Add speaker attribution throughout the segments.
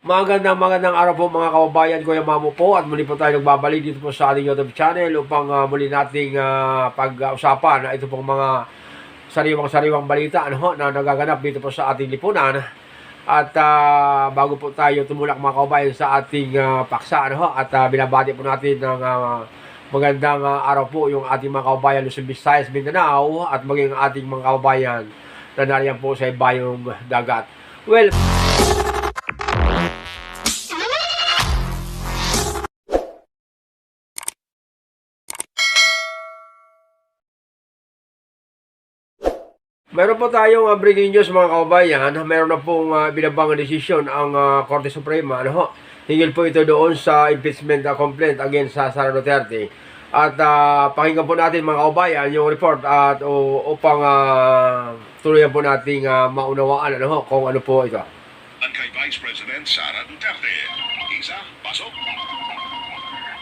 Speaker 1: Magandang magandang araw po mga kababayan, Kuya Mamo po at muli po tayo nagbabalik dito po sa ating YouTube channel upang ah, muli nating ah, pag-usapan na ito pong mga sariwang-sariwang balita ano, na nagaganap dito po sa ating lipunan. At ah, bago po tayo tumulak mga kababayan sa ating ah, paksa ano, at ah, binabati po natin ng ah, magandang ah, araw po yung ating mga kababayan Luzon, Visayas, Mindanao at maging ating mga kababayan na nariyan po sa ibayong dagat. Well, Meron po tayong uh, breaking news mga kababayan. Meron na pong uh, binabang desisyon ang uh, Korte Suprema. Ano ho? Hingil po ito doon sa impeachment uh, complaint against sa Sara Duterte. At uh, pakinggan po natin mga kababayan yung report at o, upang uh, tuluyan po nating uh, maunawaan ano ho, kung ano po ito.
Speaker 2: Kay Vice President Sara Duterte. Isa, pasok.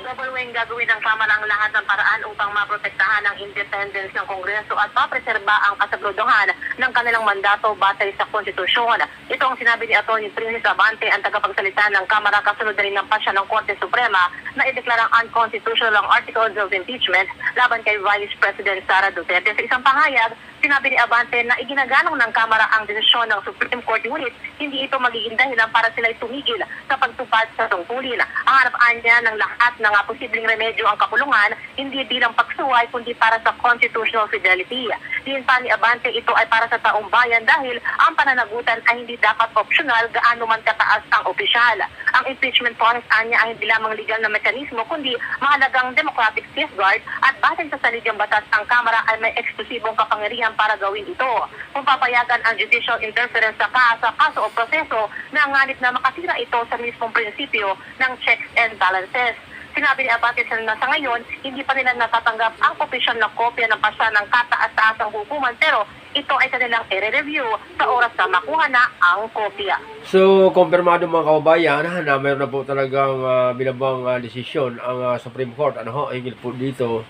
Speaker 3: Gagawin gagawin ng Kamara ang lahat ng paraan upang maprotektahan ang independence ng Kongreso at mapreserba ang kasagroduhan ng kanilang mandato batay sa konstitusyon. Ito ang sinabi ni Atty. Princess Abante, ang tagapagsalita ng Kamara kasunod na rin ng pasya ng Korte Suprema na ideklarang unconstitutional ang articles of impeachment laban kay Vice President Sara Duterte. Sa isang pahayag, sinabi ni Abante na iginagalong ng Kamara ang desisyon ng Supreme Court ngunit hindi ito magiging dahilan para sila'y tumigil sa pagtupad sa tungkulin. Ang harapan niya ng lahat ng uh, posibleng remedyo ang kapulungan, hindi bilang pagsuway kundi para sa constitutional fidelity. Din pa ni Abante, ito ay para sa taong bayan dahil ang pananagutan ay hindi dapat optional gaano man kataas ang opisyal. Ang impeachment process anya ay hindi lamang legal na mekanismo kundi mahalagang democratic safeguard at batay sa saligang batas ang Kamara ay may eksklusibong kapangyarihan para gawin ito. Kung papayagan ang judicial interference sa kaso, kaso o proseso na nganit na makasira ito sa mismong prinsipyo ng checks and balances. Sinabi ni Abate na sa ngayon, hindi pa nila natatanggap ang opisyal na kopya ng pasya ng kataas-taasang hukuman pero ito ay kanilang i-review sa oras na makuha na ang kopya.
Speaker 1: So, kumpirmado mga kababayan na mayroon na po talagang uh, binabang ah, desisyon ang ah, Supreme Court ano ho, hingil po dito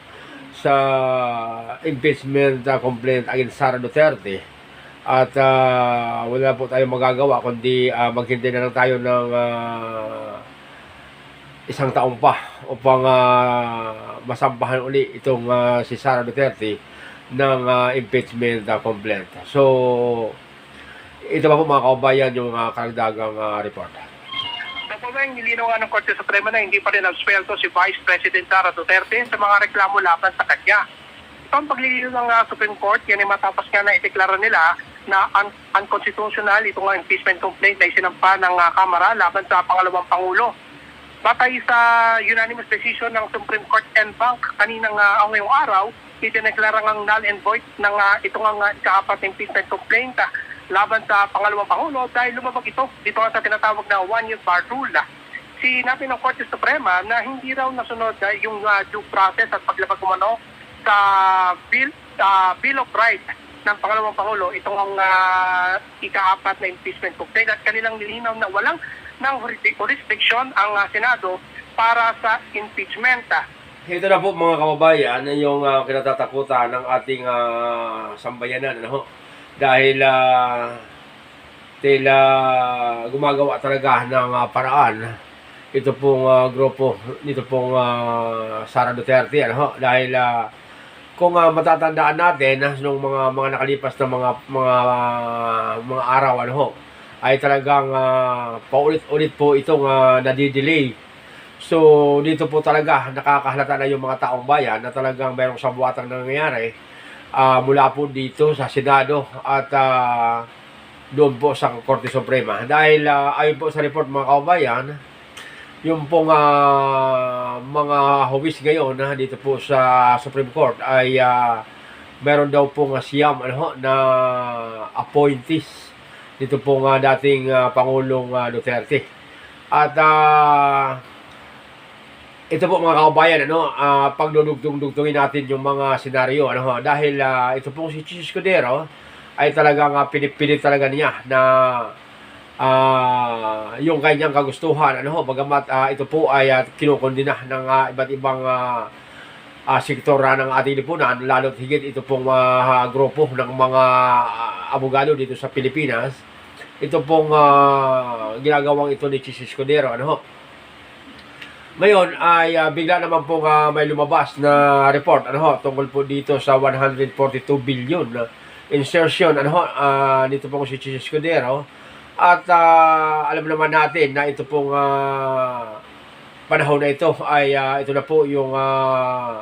Speaker 1: sa impeachment ah, complaint against Sara Duterte. At ah, wala po tayong magagawa kundi ah, maghintay na lang tayo ng ah, isang taon pa upang ah, masampahan uli itong ah, si Sara Duterte ng ah, impeachment ah, complaint. So, ito pa po mga kababayan yung uh, karagdagang ah, report.
Speaker 4: Kapag nilinaw ng Korte Suprema na hindi pa rin absuelto si Vice President Sara Duterte sa mga reklamo laban sa kanya. Ito ang paglilinaw ng uh, Supreme Court, yan ay matapos nga na ideklara nila na un- unconstitutional itong uh, impeachment complaint na isinampa ng uh, Kamara laban sa pangalawang Pangulo. Batay sa unanimous decision ng Supreme Court and Bank kaninang uh, ngayong araw, itineklara ng null and void ng uh, itong uh, ikaapat impeachment complaint uh, laban sa pangalawang Pangulo dahil lumabag ito dito sa tinatawag na one-year bar rule. Sinabi ng Korte Suprema na hindi raw nasunod uh, yung uh, due process at paglabag umano sa bill, sa Bill of Rights ng pangalawang Pangulo itong uh, ikaapat na impeachment complaint at kanilang nilinaw na walang ng jurisdiction ang uh, Senado para sa impeachment.
Speaker 1: Ito na po mga kababayan yung ah, kinatatakutan ng ating ah, sambayanan ano. Dahil uh, tila gumagawa talaga ng ah, paraan. Ito pong ah, grupo nito pong ah, Sara Duterte ano. Dahil ah, kung ah, matatandaan natin ah, nung mga mga nakalipas na mga mga mga araw ano ho? Ay talagang ah, paulit-ulit po itong uh, nadidelay. So, dito po talaga nakakahalata na yung mga taong bayan na talagang mayroong sabuatang nangyayari ah, mula po dito sa Senado at ah, doon po sa Korte Suprema. Dahil ah, ayon po sa report mga kababayan, yung pong ah, mga huwis ngayon na dito po sa Supreme Court ay ah, meron daw pong ah, siyam ano, na appointees dito pong ah, dating ah, Pangulong ah, Duterte. At ah, ito po mga kababayan, ano, ah pagdudugtong-dugtungin natin yung mga senaryo, ano, ho, dahil ah, ito pong si Chis Escudero ay talagang uh, pinipilit talaga niya na ah, yung kanyang kagustuhan, ano, ho, bagamat ah, ito po ay uh, kinukondina ng ah, iba't ibang ah, ah, sektor ah, ng ating lipunan, lalo't higit ito pong mga grupo ng mga ah, abogado dito sa Pilipinas ito pong ah, ginagawang ito ni Chis Escudero. Ano ho? Ngayon ay ah, bigla naman po may lumabas na report ano ho, tungkol po dito sa 142 billion na insertion ano ho, ah, dito po si Chis Escudero. At ah, alam naman natin na ito pong ah, panahon na ito ay ah, ito na po yung uh,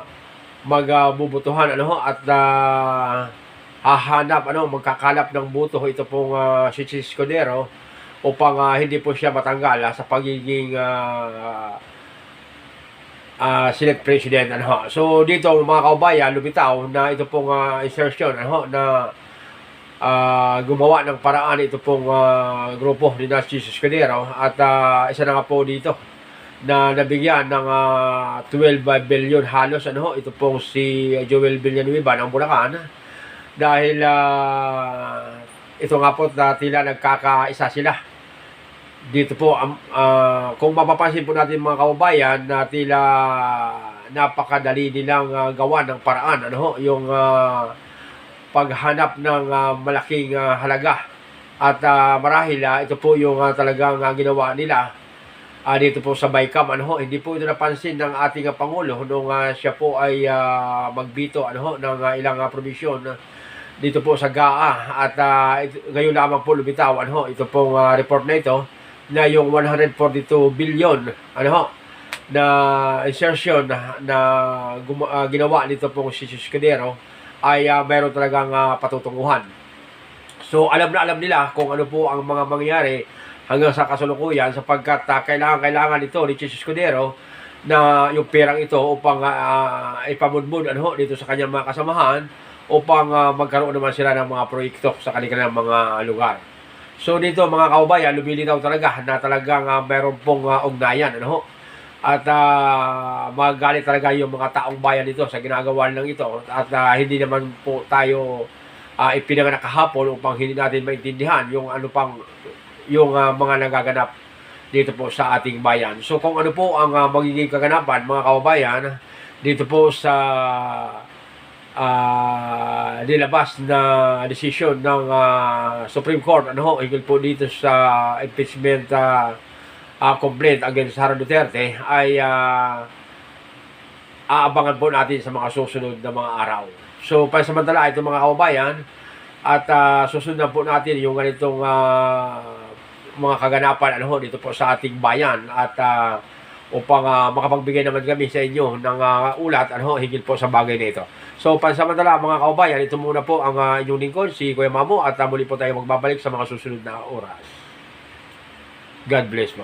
Speaker 1: magbubutuhan ano ho, at ah, hahanap ano magkakalap ng buto ito pong ah, si Chis Escudero upang ah, hindi po siya matanggal ah, sa pagiging ah, ah, Senate President ano. So dito mga kaubayan lumitaw na ito pong ah, insertion ano na ah, gumawa ng paraan ito pong ah, grupo ni Narcis Escudero at ah, isa na nga po dito na nabigyan ng ah, 12 billion halos ano ito pong si Joel Villanueva ng Bulacan dahil ah, ito nga po na tila nagkakaisa sila dito po am- ah, kung mapapansin po natin mga kaubayan na tila napakadali nilang ah, gawa ng paraan ano ho, yung ah, paghanap ng ah, malaking ah, halaga. At ah, marahil ah, ito po yung ah, talagang ah, ginawa nila ah, dito po sa Baykam ano ho, hindi po ito napansin ng ating ah, pangulo nung ah, siya po ay ah, magbito ano ho, ng ah, ilang ah, provision dito po sa GAA at ah, ito, ngayon lamang po lumitaw ano ho, ito pong ah, report na ito na yung 142 billion ano ho, na insertion na, na guma- ah, ginawa nito pong si Escudero ay ah, mayroon talagang ah, patutunguhan. So alam na alam nila kung ano po ang mga mangyayari hanggang sa kasalukuyan sapagkat ah, kailangan kailangan ito ni Chis Escudero na yung perang ito upang uh, ipamudmud ano, dito sa kanyang mga kasamahan upang ah, magkaroon naman sila ng mga proyekto sa kanilang mga lugar. So dito mga kaubayan, lumilitaw talaga na talagang uh, mayroon pong ah, ugnayan. Ano? At uh, magalit talaga yung mga taong bayan dito sa ginagawa ng ito. At ah, hindi naman po tayo uh, ipinanganak kahapon upang hindi natin maintindihan yung ano pang yung ah, mga nagaganap dito po sa ating bayan. So kung ano po ang ah, magiging kaganapan mga kababayan dito po sa ah nilabas na decision ng ah, Supreme Court ano ho, higil po dito sa impeachment ah, ah, complaint against Sara Duterte ay ah, aabangan po natin sa mga susunod na mga araw. So, pansamantala, ito mga kababayan, at ah, susundan po natin yung ganitong ah, mga kaganapan ano, ho, dito po sa ating bayan at ah, upang ah, makapagbigay naman kami sa inyo ng ah, ulat ano, higil po sa bagay na ito. So, pansamantala mga kababayan, ito muna po ang ah, inyong lingkod, si Kuya Mamo, at ah, muli po tayo magbabalik sa mga susunod na oras. God bless mo.